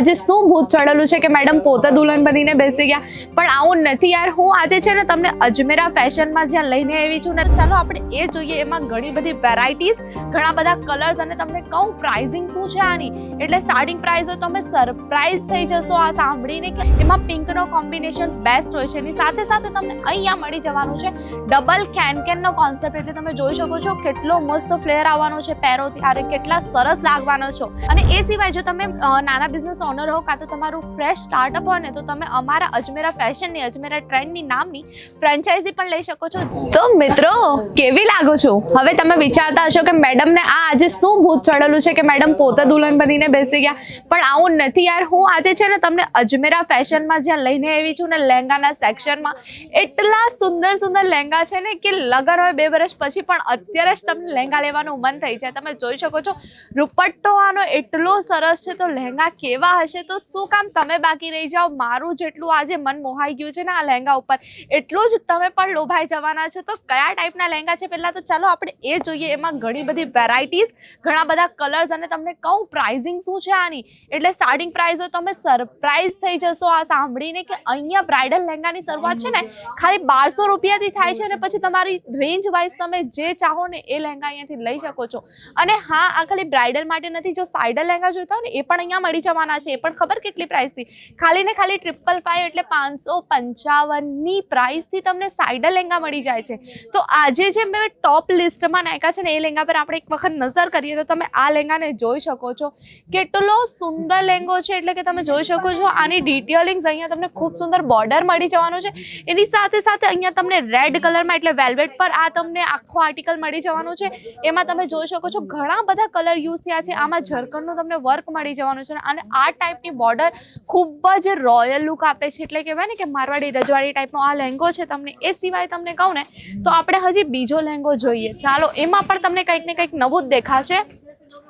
આજે શું ભૂત ચડેલું છે કે મેડમ પોતે દુલ્હન બનીને બેસી ગયા? પણ આવું નથી યાર. હું આજે છે ને તમને અજમેરા ફેશનમાં જ્યાં લઈને આવી છું ને, ચાલો આપણે એ જોઈએ. એમાં ઘણી બધી વેરાયટીઝ ઘણા બધા કલર્સ અને તમને કહું પ્રાઇઝિંગ શું છે આની? એટલે સ્ટાર્ટિંગ પ્રાઇસ હોય તમે સરપ્રાઇઝ થઈ જશો આ સાંભળીને કે એમાં પિંકનો કોમ્બિનેશન બેસ્ટ હોય છે. એની સાથે સાથે તમને અહીંયા મળી જવાનું છે ડબલ કેન કેનનો કોન્સેપ્ટ એટલે તમે જોઈ શકો છો કેટલો મસ્ત ફ્લેર આવવાનો છે. પેરો ત્યારે કેટલા સરસ લાગવાનો છો. અને એ સિવાય જો તમે નાના બિઝનેસ ઓનર હો કાં તો તમારું ફ્રેશ સ્ટાર્ટઅપ હોય ને, તો તમે અમારા અજમેરા ફેશનની અજમેરા ટ્રેન્ડની નામની ફ્રેન્ચાઇઝી પણ લઈ શકો છો. તો મિત્રો, કેવી લાગો છો? હવે તમે વિચારતા હશો કે મેડમને આ આજે શું ભૂત ચડેલું છે કે મેડમ પોતે દુલ્હન બનીને બેસી ગયા. પણ આવું નથી યાર, હું આજે છે ને તમને અજમેરા ફેશનમાં જ્યાં લઈને આવી છું ને, લહેંગાના સેક્શનમાં એટલા સુંદર સુંદર લહેંગા છે ને કે લગન હોય બે વર્ષ પછી પણ અત્યારે જ તમને લહેંગા લેવાનું મન થઈ જાય. તમે જોઈ શકો છો, રૂપટ્ટો આનો એટલો સરસ છે, તો લહેંગા કેવા હશે તો શું કામ તમે બાકી રહી જાઓ? મારું જેટલું આજે મન મોહાઈ ગયું છે ને આ લહેંગા ઉપર, એટલું જ તમે પણ લોભાઈ જવાના છો. તો કયા ટાઈપના લહેંગા છે પહેલાં તો ચાલો આપણે એ જોઈએ. એમાં ઘણી બધી વેરાયટીઝ ઘણા બધા કલર્સ અને તમને કહું પ્રાઇઝિંગ શું છે આની? એટલે સ્ટાર્ટિંગ પ્રાઇઝ હોય તમે સરપ્રાઈઝ થઈ જશો. આ સાંભળીને કે અહીંયા બ્રાઇડલ લહેંગાની શરૂઆત છે ને, ખાલી બારસો રૂપિયાથી થાય છે અને પછી તમારી રેન્જ વાઇઝ તમે જે ચાહો ને એ લહેંગા અહીંયાથી લઈ શકો છો. અને હા, આ ખાલી બ્રાઇડલ માટે નથી, જો સાઇડલ લહેંગા જોઈતા હોય ને, એ પણ અહીંયા મળી જવાના છે, એ પણ ખબર કેટલી પ્રાઇસથી ખાલી ને ખાલી ટ્રિપલ ફાઈવ એટલે પાંચસો પંચાવનની પ્રાઇસથી તમને સાઇડલ લહેંગા મળી જાય છે. તો આજે જે મેં ટોપ લિસ્ટમાં નાખ્યા છે ને, એ લહેંગા પર આપણે એક વખત નજર કરીએ તો તમે આ લહેંગાને જોઈ શકો છો. કેટલો સુંદર લહેંગો છે, એટલે કે તમે જોઈ શકો છો, આની ડિટેલિંગ્સ અહીંયા તમને ખૂબ સુંદર બોર્ડર મળી જવાનું છે. એની સાથે સાથે અહીંયા તમને રેડ કલરમાં એટલે વેલ્વેટ પર આ તમને આખો આર્ટિકલ મળી જવાનું છે. એમાં તમે જોઈ શકો છો, ઘણા બધા કલર યુઝ થયા છે. આમાં ઝરકણનું તમને વર્ક મળી જવાનું છે અને આ ટાઈપની બોર્ડર ખૂબ જ રોયલ લુક આપે છે. એટલે કહેવાય ને કે મારવાડી રજવાડી ટાઈપનો આ લહેંગો છે, તમને એ સિવાય તમને કહું ને, તો આપણે હજી બીજો લહેંગો જોઈએ. ચાલો, એમાં પણ તમને કંઈક ને કંઈક નવું જ દેખાશે.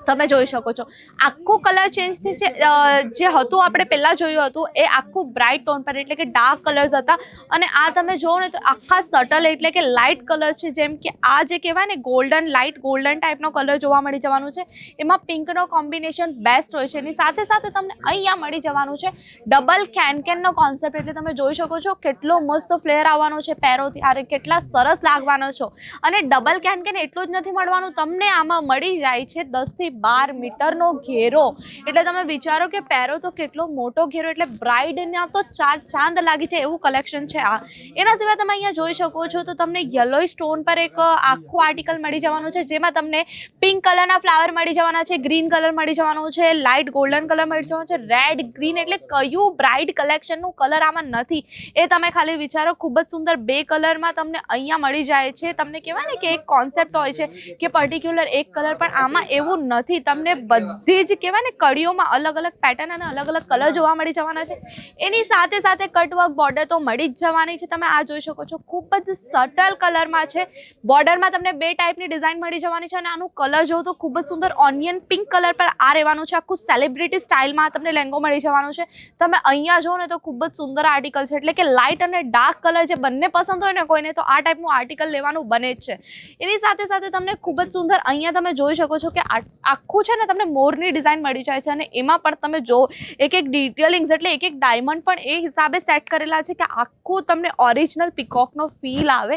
તમે જોઈ શકો છો. આખું કલર ચેન્જ થઈ છે અ, જે હતું આપણે પહેલાં જોયું હતું એ આખું બ્રાઇટ ટોન પર એટલે કે ડાર્ક કલર્સ હતા. અને આ તમે જોવો ને તો આખા સટલ એટલે કે લાઇટ કલર છે. જેમ કે આ જે કહેવાય ને ગોલ્ડન લાઇટ ગોલ્ડન ટાઈપનો કલર જોવા મળી જવાનું છે. એમાં પિંકનો કોમ્બિનેશન બેસ્ટ હોય છે. એની સાથે સાથે તમને અહીંયા મળી જવાનું છે. ડબલ કેન કેનનો કોન્સેપ્ટ એટલે તમે જોઈ શકો છો કેટલો મસ્ત ફ્લેર આવવાનો છે પહેરોથી અરે કેટલા સરસ લાગવાનો છો. અને ડબલ કેન કેન એટલું જ નથી મળવાનું. તમને આમાં મળી જાય છે દસથી બાર મીટરનો ઘેરો. એટલે તમે વિચારો કે પહેરો તો કેટલો મોટો ઘેરો, એટલે બ્રાઇડના તો ચાર ચાંદ લાગી છે એવું કલેક્શન છે આ. એના સિવાય તમે અહીંયા જોઈ શકો છો તો તમને યલો સ્ટોન પર એક આખો આર્ટિકલ મળી જવાનું છે, જેમાં તમને પિંક કલરના ફ્લાવર મળી જવાના છે ગ્રીન કલર મળી જવાનું છે લાઇટ ગોલ્ડન કલર મળી જવાનું છે રેડ ગ્રીન એટલે કયું બ્રાઇડ કલેક્શનનું કલર આમાં નથી. એ તમે ખાલી વિચારો, ખૂબ જ સુંદર બે કલરમાં તમને અહીંયા મળી જાય છે. તમને કહેવાય ને કે એક કોન્સેપ્ટ હોય છે કે પર્ટિક્યુલર એક કલર પણ આમાં એવું નથી તમને બધી જ કહેવાય ને કડીઓમાં અલગ અલગ પેટર્ન અને અલગ અલગ કલર જોવા મળી જવાના છે. એની સાથે સાથે કટવર્ક બોર્ડર તો મળી જ જવાની છે. તમે આ જોઈ શકો છો, ખૂબ જ સટલ કલરમાં છે. બોર્ડરમાં તમને બે ટાઈપની ડિઝાઇન મળી જવાની છે અને આનું કલર જોવો તો ખૂબ જ સુંદર ઓનિયન પિંક કલર પર આ રહેવાનું છે. આખું સેલિબ્રિટી સ્ટાઇલમાં તમને લેંગો મળી જવાનું છે. તમે અહીંયા જોવો ને તો ખૂબ જ સુંદર આર્ટિકલ છે. એટલે કે લાઇટ અને ડાર્ક કલર જે બંને પસંદ હોય ને કોઈને તો આ ટાઈપનું આર્ટિકલ લેવાનું બને જ છે. એની સાથે સાથે તમને ખૂબ જ સુંદર અહીંયા તમે જોઈ શકો છો કે આ- આખું છે ને તમને મોરની ડિઝાઇન મળી જાય છે અને એમાં પણ તમે જો એક એક ડિટેલિંગ્સ એટલે એક એક ડાયમંડ પણ એ હિસાબે સેટ કરેલા છે કે આખું તમને ઓરિજિનલ પિકોકનો ફીલ આવે.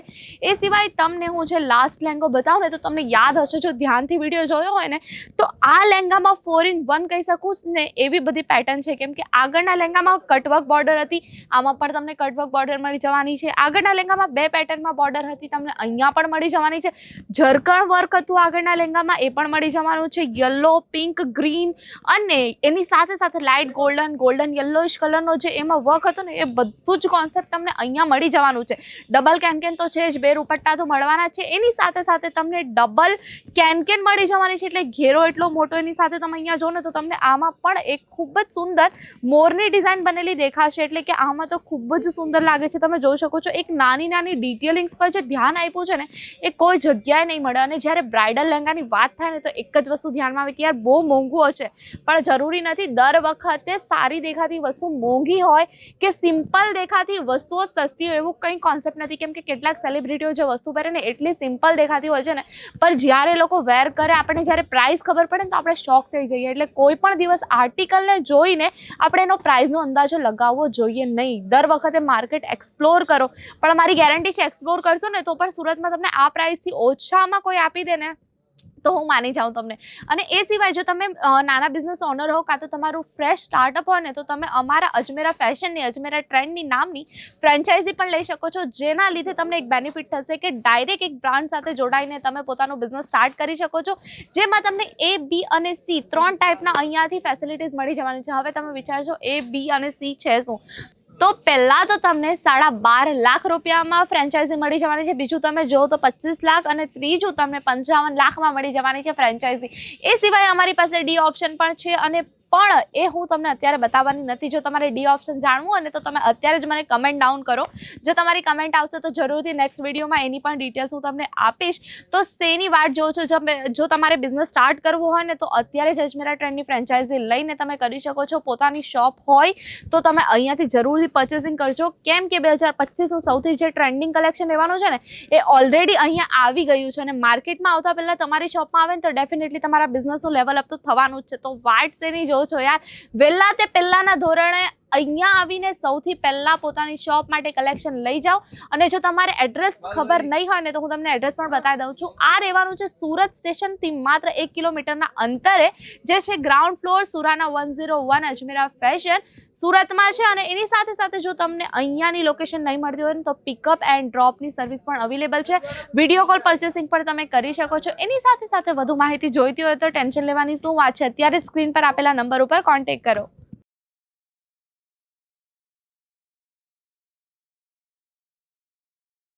એ સિવાય તમને હું જે લાસ્ટ લહેંગો બતાવું ને તો તમને યાદ હશે, જો ધ્યાનથી વીડિયો જોયો હોય ને, તો આ લહેંગામાં ફોર ઇન વન કહી શકું ને એવી બધી પેટર્ન છે. કેમ કે આગળના લહેંગામાં કટવર્ક બોર્ડર હતી, આમાં પણ તમને કટવર્ક બોર્ડર મળી જવાની છે. આગળના લહેંગામાં બે પેટર્નમાં બોર્ડર હતી, તમને અહીંયા પણ મળી જવાની છે. ઝરકણ વર્ક હતું આગળના લહેંગામાં એ પણ મળી જવાનું છે. યલો પિંક ગ્રીન અને એની સાથે સાથે લાઇટ ગોલ્ડન ગોલ્ડન યલોઇશ કલરનો જે એમાં વર્ક હતો ને, એ બધું જ કોન્સેપ્ટ તમને અહીંયા મળી જવાનું છે. ડબલ કેનકેન તો છે જ, બે રૂપટ્ટા તો મળવાના છે. એની સાથે સાથે તમને ડબલ કેનકેન મળી જવાની છે, એટલે ઘેરો એટલો મોટો એની સાથે તમે અહીંયા જો ને, તો તમને આમાં પણ એક ખૂબ જ સુંદર મોરની ડિઝાઇન બનેલી દેખાશે. એટલે કે આમાં તો ખૂબ જ સુંદર લાગે છે. તમે જોઈ શકો છો, એક નાની નાની ડિટેલિંગ્સ પર જે ધ્યાન આપ્યું છે ને, એ કોઈ જગ્યાએ નહીં મળે. અને જ્યારે બ્રાઇડલ લહેંગાની વાત થાય ને, તો એક જ વસ્તુ ધ્યાનમાં આવે કે યાર બહુ મોંઘું હશે. પણ જરૂરી નથી, દર વખતે સારી દેખાતી વસ્તુ મોંઘી હોય કે સિમ્પલ દેખાતી વસ્તુઓ સસ્તી હોય એવું કંઈ કોન્સેપ્ટ નથી. કેમ કે કેટલાક સેલિબ્રિટીઓ જે વસ્તુ પહેરે ને એટલી સિમ્પલ દેખાતી હોય છે ને. પણ જ્યારે લોકો વેર કરે, આપણને જ્યારે પ્રાઇસ ખબર પડે ને તો આપણે શોખ થઈ જઈએ. એટલે કોઈ પણ દિવસ આર્ટિકલને જોઈને આપણે એનો પ્રાઇસનો અંદાજો લગાવવો જોઈએ નહીં. દર વખતે માર્કેટ એક્સપ્લોર કરો. પણ મારી ગેરંટી છે એક્સપ્લોર કરશો ને તો પણ સુરતમાં તમને આ પ્રાઇસથી ઓછામાં કોઈ આપી દે ને. તો હું માની જાઉં તમને. અને એ સિવાય જો તમે નાના બિઝનેસ ઓનર હો કાં તો તમારું ફ્રેશ સ્ટાર્ટઅપ હોય ને, તો તમે અમારા અજમેરા ફેશનની અજમેરા ટ્રેન્ડની નામની ફ્રેન્ચાઇઝી પણ લઈ શકો છો, જેના લીધે તમને એક બેનિફિટ થશે કે ડાયરેક્ટ એક બ્રાન્ડ સાથે જોડાઈને તમે પોતાનો બિઝનેસ સ્ટાર્ટ કરી શકો છો. જેમાં તમને એ બી અને સી ત્રણ ટાઈપના અહીંયાથી ફેસિલિટીઝ મળી જવાની છે. હવે તમે વિચારશો એ બી અને સી છે શું? તો પહેલાં તો તમને સાડા બાર લાખ રૂપિયામાં ફ્રેન્ચાઇઝી મળી જવાની છે. બીજું તમે જુઓ તો પચીસ લાખ અને ત્રીજું તમને પંચાવન લાખમાં મળી જવાની છે ફ્રેન્ચાઇઝી એ સિવાય અમારી પાસે ડી ઓપ્શન પણ છે અને પણ એ હું તમને અત્યારે બતાવવાની નથી. જો તમારે ડી ઓપ્શન જાણવું હોય ને તો તમે અત્યારે જ મને કમેન્ટ ડાઉન કરો. જો તમારી કમેન્ટ આવશે તો જરૂરથી નેક્સ્ટ વિડીયોમાં એની પણ ડિટેલ્સ હું તમને આપીશ. તો શેની વાટ જોઉં છું? જો તમે- જો તમારે બિઝનેસ સ્ટાર્ટ કરવું હોય ને તો અત્યારે જ અજમેરા ટ્રેન્ડની ફ્રેન્ચાઇઝી લઈને તમે કરી શકો છો. પોતાની શોપ હોય તો તમે અહીંયાથી જરૂરથી પર્ચેસિંગ કરજો. કેમ કે બે હજાર પચીસનું સૌથી જે ટ્રેન્ડિંગ કલેક્શન લેવાનું છે ને, એ ઓલરેડી અહીંયા આવી ગયું છે અને માર્કેટમાં આવતા પહેલાં તમારી શોપમાં આવે ને તો ડેફિનેટલી તમારા બિઝનેસનું લેવલ અપ તો થવાનું જ છે. તો વાટ સેની જો છો યાર. વહેલા તે પહેલાના ધોરણે અહીંયા આવીને સૌથી પહેલાં પોતાની શોપ માટે કલેક્શન લઈ જાઓ. અને જો તમારે એડ્રેસ ખબર નહીં. હોય ને તો હું તમને એડ્રેસ પણ બતાવી દઉં છું. આ રહેવાનું છે સુરત સ્ટેશનથી માત્ર એક કિલોમીટરના અંતરે જે છે ground floor Surana one zero one Ajmera fashion સુરતમાં છે. અને એની સાથે સાથે જો તમને અહીંયાની લોકેશન નહીં મળતી હોય ને તો પિકઅપ એન્ડ ડ્રોપની સર્વિસ પણ અવેલેબલ છે. વીડિયો કોલ પરચેસિંગ પણ તમે કરી શકો છો. એની સાથે સાથે વધુ માહિતી જોઈતી હોય તો ટેન્શન લેવાની શું વાત છે? અત્યારે સ્ક્રીન પર આપેલા નંબર ઉપર કોન્ટેક્ટ કરો.